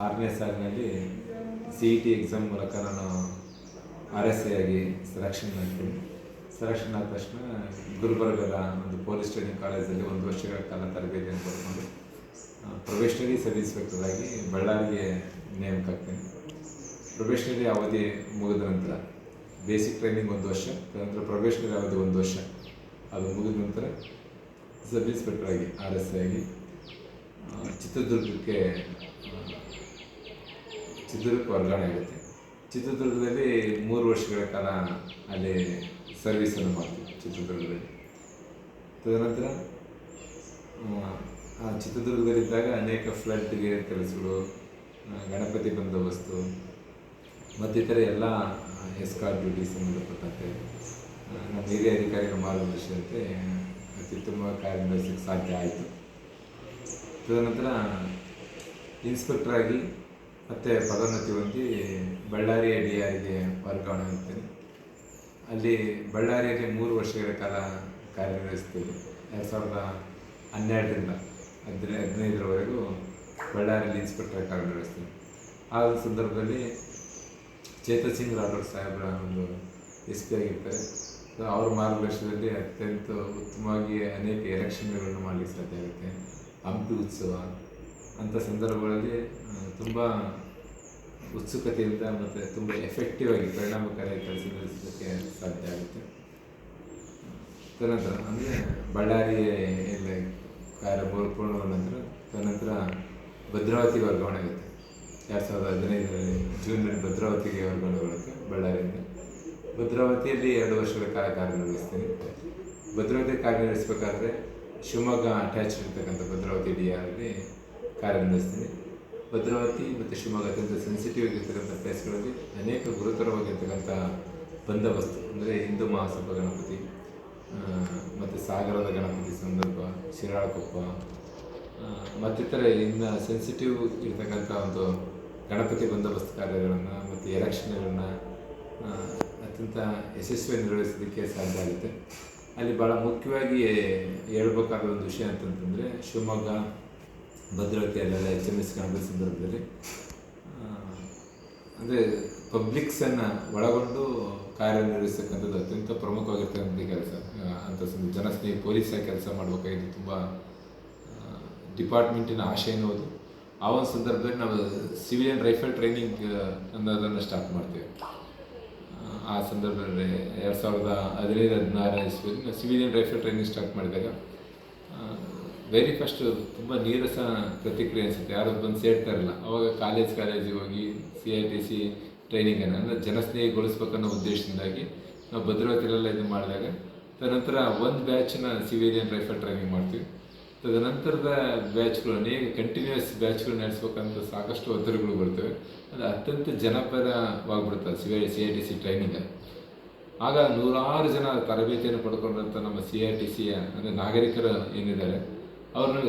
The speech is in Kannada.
ಆರನೇ ಸಾಲಿನಲ್ಲಿ ಸಿ ಇ ಟಿ ಎಕ್ಸಾಮ್ ಮೂಲಕ ನಾನು ಆರ್ ಎಸ್ ಐ ಆಗಿ ಸೆಲೆಕ್ಷನ್ ಆಗ್ತೀನಿ ಸೆಲೆಕ್ಷನ್ ಆದ ತಕ್ಷಣ ಗುಲ್ಬರ್ಗದ ಒಂದು ಪೊಲೀಸ್ ಟ್ರೈನಿಂಗ್ ಕಾಲೇಜಲ್ಲಿ ಒಂದು ವರ್ಷಗಳ ಕಾಲ ತರಬೇತಿಯನ್ನು ಪಡ್ಕೊಂಡು ಪ್ರೊಬೇಷನರಿ ಇನ್ಸ್ಪೆಕ್ಟರ್ ಆಗಿ ಬಳ್ಳಾರಿಗೆ ನೇಮಕ ಆಗ್ತೀನಿ. ಪ್ರೊಬೇಷನರಿ ಅವಧಿ ಮುಗಿದ ನಂತರ ಬೇಸಿಕ್ ಟ್ರೈನಿಂಗ್ ಒಂದು ವರ್ಷ, ತದನಂತರ ಪ್ರೊಬೇಷನರಿ ಅವಧಿ ಒಂದು ವರ್ಷ. ಅದು ಮುಗಿದ ನಂತರ ಸಬ್ ಇನ್ಸ್ಪೆಕ್ಟರ್ ಆಗಿ ಆರ್ ಎಸ್ ಐ ಆಗಿ ಚಿತ್ರದುರ್ಗಕ್ಕೆ ಚಿತ್ರದುರ್ಗಕ್ಕೆ ವರ್ಗಾವಣೆ ಆಗುತ್ತೆ. ಚಿತ್ರದುರ್ಗದಲ್ಲಿ ಮೂರು ವರ್ಷಗಳ ಕಾಲ ಅಲ್ಲಿ ಸರ್ವಿಸನ್ನು ಮಾಡ್ತೀವಿ ಚಿತ್ರದುರ್ಗದಲ್ಲಿ. ತದನಂತರ ಆ, ಚಿತ್ರದುರ್ಗದಲ್ಲಿದ್ದಾಗ ಅನೇಕ ಫ್ಲಡ್ಗೆ ಕೆಲಸಗಳು ಗಣಪತಿ ಬಂದೋಬಸ್ತು ಮತ್ತಿತರ ಎಲ್ಲ ಎಸ್ಕಾರ್ ಡ್ಯೂಟಿ ಸಂಬಂಧಪಟ್ಟಂತೆ ನಮ್ಮ ಹಿರಿಯ ಅಧಿಕಾರಿಗಳ ಮಾರ್ಗದರ್ಶಿಯಂತೆ ಅತ್ಯುತ್ತಮ ಕಾರ್ಯನಿರ್ವಹಿಸಲಿಕ್ಕೆ ಸಾಧ್ಯ ಆಯಿತು. ತದನಂತರ ಇನ್ಸ್ಪೆಕ್ಟರ್ ಆಗಿ ಮತ್ತೆ ಪದೋನ್ನತಿ ಹೊಂದಿ ಬಳ್ಳಾರಿಯ ಡಿ ಆರ್ಗೆ ವರ್ಗಾವಣೆ ಅಲ್ಲಿ ಬಳ್ಳಾರಿಯಲ್ಲಿ ಮೂರು ವರ್ಷಗಳ ಕಾಲ ಕಾರ್ಯನಿರ್ವಹಿಸ್ತೀವಿ ಎರಡು ಸಾವಿರದ ಹನ್ನೆರಡರಿಂದ ಹದಿನೈ, ಹದಿನೈದರವರೆಗೂ ಬಳ್ಳಾರಿಯಲ್ಲಿ ಇನ್ಸ್ಪೆಕ್ಟರ್ ಕಾರ್ಯನಿರ್ವಹಿಸ್ತೇನೆ ಆ ಸಂದರ್ಭದಲ್ಲಿ ಚೇತನ್ ಸಿಂಗ್ ರಾಠೋಡ್ ಸಾಹೇಬ್ರ ಒಂದು ಎಸ್ ಪಿ ಆಗಿರ್ತಾರೆ. ಸೊ ಅವ್ರ ಮಾರ್ಗದರ್ಶನದಲ್ಲಿ ಅತ್ಯಂತ ಉತ್ತಮವಾಗಿ ಅನೇಕ ಎಲೆಕ್ಷನ್ಗಳನ್ನು ಮಾಡಲಿಕ್ಕೆ ಸಾಧ್ಯ ಆಗುತ್ತೆ. ಹಂಪಿ ಉತ್ಸವ ಅಂಥ ಸಂದರ್ಭಗಳಲ್ಲಿ ತುಂಬ ಉತ್ಸುಕತೆಯಿಂದ ಮತ್ತು ತುಂಬ ಎಫೆಕ್ಟಿವ್ ಆಗಿ ಪರಿಣಾಮಕಾರಿಯಾಗಿ ಕೆಲಸ ನಡೆಸೋದಕ್ಕೆ ಸಾಧ್ಯ ಆಗುತ್ತೆ. ತದನಂತರ, ಅಂದರೆ ಬಳ್ಳಾರಿ ಎಲ್ಲ ಕಾರ್ಯ ಪೂರ್- ಪೂರ್ಣಗೊಂಡ ನಂತರ ತದನಂತರ ಭದ್ರಾವತಿ ವರ್ಗಾವಣೆ ಆಗುತ್ತೆ. ಎರಡು ಸಾವಿರದ ಹದಿನೈದರಲ್ಲಿ ಜೂನ್ನಲ್ಲಿ ಭದ್ರಾವತಿಗೆ ವರ್ಗಾವಣೆಗೊಳ್ಳುತ್ತೆ ಬಳ್ಳಾರಿಯಿಂದ ಭದ್ರಾವತಿಯಲ್ಲಿ ಎರಡು ವರ್ಷಗಳ ಕಾಲ ಕಾರ್ಯನಿರ್ವಹಿಸ್ತೀನಿ ಭದ್ರಾವತಿ ಕಾರ್ಯನಿರ್ವಹಿಸಬೇಕಾದ್ರೆ ಶಿವಮೊಗ್ಗ ಅಟ್ಯಾಚ್ ಇರ್ತಕ್ಕಂಥ ಭದ್ರಾವತಿ ಡಿ ಆರಲ್ಲಿ ಕಾರ್ಯನಿರ್ವಹಿಸ್ತೀನಿ ಭದ್ರಾವತಿ ಮತ್ತು ಶಿವಮೊಗ್ಗ ಅತ್ಯಂತ ಸೆನ್ಸಿಟಿವ್ ಆಗಿರ್ತಕ್ಕಂಥ ಪ್ಲೇಸ್ಗಳಲ್ಲಿ ಅನೇಕ ಗುರುತರವಾಗಿರ್ತಕ್ಕಂಥ ಬಂದೋಬಸ್ತು ಅಂದರೆ ಹಿಂದೂ ಮಹಾಸಭಾ ಗಣಪತಿ ಮತ್ತು ಸಾಗರದ ಗಣಪತಿ ಸಂದರ್ಭ, ಶಿರಾಳಕೊಪ್ಪ ಮತ್ತಿತರ ಇನ್ನು ಸೆನ್ಸಿಟಿವ್ ಇರ್ತಕ್ಕಂಥ ಒಂದು ಗಣಪತಿ ಬಂದೋಬಸ್ತ್ ಕಾರ್ಯಗಳನ್ನು ಮತ್ತು ಎಲೆಕ್ಷನ್ಗಳನ್ನು ಅತ್ಯಂತ ಯಶಸ್ವಿಯಾಗಿ ನಿರ್ವಹಿಸೋದಕ್ಕೆ ಸಾಧ್ಯ ಆಗುತ್ತೆ. ಅಲ್ಲಿ ಭಾಳ ಮುಖ್ಯವಾಗಿ ಹೇಳ್ಬೇಕಾದ ಒಂದು ವಿಷಯ ಅಂತಂತಂದರೆ ಶಿವಮೊಗ್ಗ ಭದ್ರಾವತಿಯಲ್ಲೆಲ್ಲ ಎಚ್ ಎಂ ಎಸ್ ಗಣಪತಿ ಸಂದರ್ಭದಲ್ಲಿ ಅಂದರೆ ಪಬ್ಲಿಕ್ಸನ್ನು ಒಳಗೊಂಡು ಕಾರ್ಯನಿರ್ವಹಿಸ್ತಕ್ಕಂಥದ್ದು ಅತ್ಯಂತ ಪ್ರಮುಖವಾಗಿರ್ತಕ್ಕಂಥ ಕೆಲಸ. ಅಂತ ಜನಸ್ನೇಹಿ ಪೊಲೀಸಾಗಿ ಕೆಲಸ ಮಾಡಬೇಕಾಗಿದ್ದು ತುಂಬ ಡಿಪಾರ್ಟ್ಮೆಂಟಿನ ಆಶೆ ಅದು ಆ ಒಂದು ಸಂದರ್ಭದಲ್ಲಿ ನಾವು ಸಿವಿಲಿಯನ್ ರೈಫಲ್ ಟ್ರೈನಿಂಗ್ ಅನ್ನೋದನ್ನು ಸ್ಟಾರ್ಟ್ ಮಾಡ್ತೇವೆ. ಆ, ಸಂದರ್ಭದಲ್ಲಿ ಎರಡು ಸಾವಿರದ ಹದಿನೈದು ಹದಿನಾರು ಇಸ್ವಿಯಲ್ಲಿ ಸಿವಿಲಿಯನ್ ರೈಫಲ್ ಟ್ರೈನಿಂಗ್ ಸ್ಟಾರ್ಟ್ ಮಾಡಿದಾಗ ವೆರಿ ಫಸ್ಟ್ ತುಂಬ ನೀರಸ ಪ್ರತಿಕ್ರಿಯೆ ಅನಿಸುತ್ತೆ. ಯಾರು ಬಂದು ಸೇರ್ತಾ ಇರಲ್ಲ. ಅವಾಗ ಕಾಲೇಜ್ ಕಾಲೇಜಿಗೆ ಹೋಗಿ ಸಿ ಐ ಟಿ ಸಿ ಟ್ರೈನಿಂಗನ್ನು ಅಂದರೆ ಜನಸ್ನೇಹಿಗೊಳಿಸ್ಬೇಕನ್ನೋ ಉದ್ದೇಶದಿಂದಾಗಿ ನಾವು ಭದ್ರಾವತಿಲೆಲ್ಲ ಇದು ಮಾಡಿದಾಗ, ತದನಂತರ ಒಂದು ಬ್ಯಾಚನ್ನ ಸಿವಿಲಿಯನ್ ರೈಫಲ್ ಟ್ರೈನಿಂಗ್ ಮಾಡ್ತೀವಿ. ತದನಂತರದ ಬ್ಯಾಚ್ಗಳು ಅನೇಕ ಕಂಟಿನ್ಯೂಸ್ ಬ್ಯಾಚ್ಗಳು ನಡೆಸ್ಬೇಕಂತ ಸಾಕಷ್ಟು ಒತ್ತಡಗಳು ಬರ್ತವೆ. ಅದು ಅತ್ಯಂತ ಜನಪರವಾಗ್ಬಿಡುತ್ತೆ C I C I T C training ಆಗ ನೂರಾರು ಜನ ತರಬೇತಿಯನ್ನು ಪಡ್ಕೊಂಡಂಥ ನಮ್ಮ ಸಿ ಆರ್ ಟಿ ಸಿಯ ಅಂದರೆ ನಾಗರಿಕರು ಏನಿದ್ದಾರೆ ಅವ್ರನ್ನ